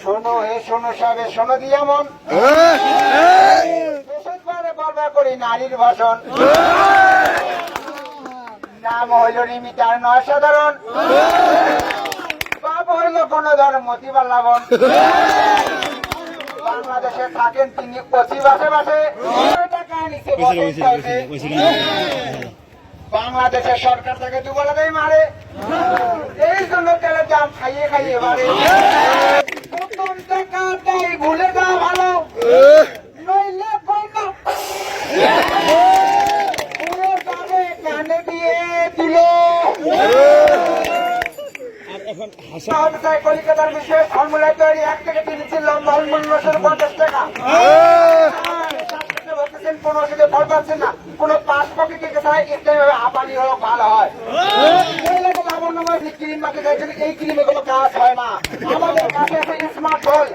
শোনো হে শোনো সবে শোনো মন বৃহস্পতিবারে বলবা করি নারীর ভাষণ। নাম হইল রিমিটার নয় সাধারণ। বাপ হইল কোন ধর মতিবার লাবণ। বাংলাদেশে থাকেন তিনি কচি বাসে বাসে। টাকা নিচে। বাংলাদেশের সরকার তাকে দুবেলাতেই মারে। এই জন্য তেলের দাম খাইয়ে খাইয়ে মারে। কলিকাতার বিশেষ ফর্মুলা তৈরি, এক থেকে তিনি ছিল মূল্য পঞ্চাশ টাকা ওষুধে ফল পাচ্ছেন না। কোন পাঁচ পকে কে চায় ভাবে আপানি হলো ভালো হয়। লাবণ্যময় ক্রিম মাকে এই ক্রিম কোনো কাজ হয় না। আমাদের কাছে আছে স্মার্ট হোল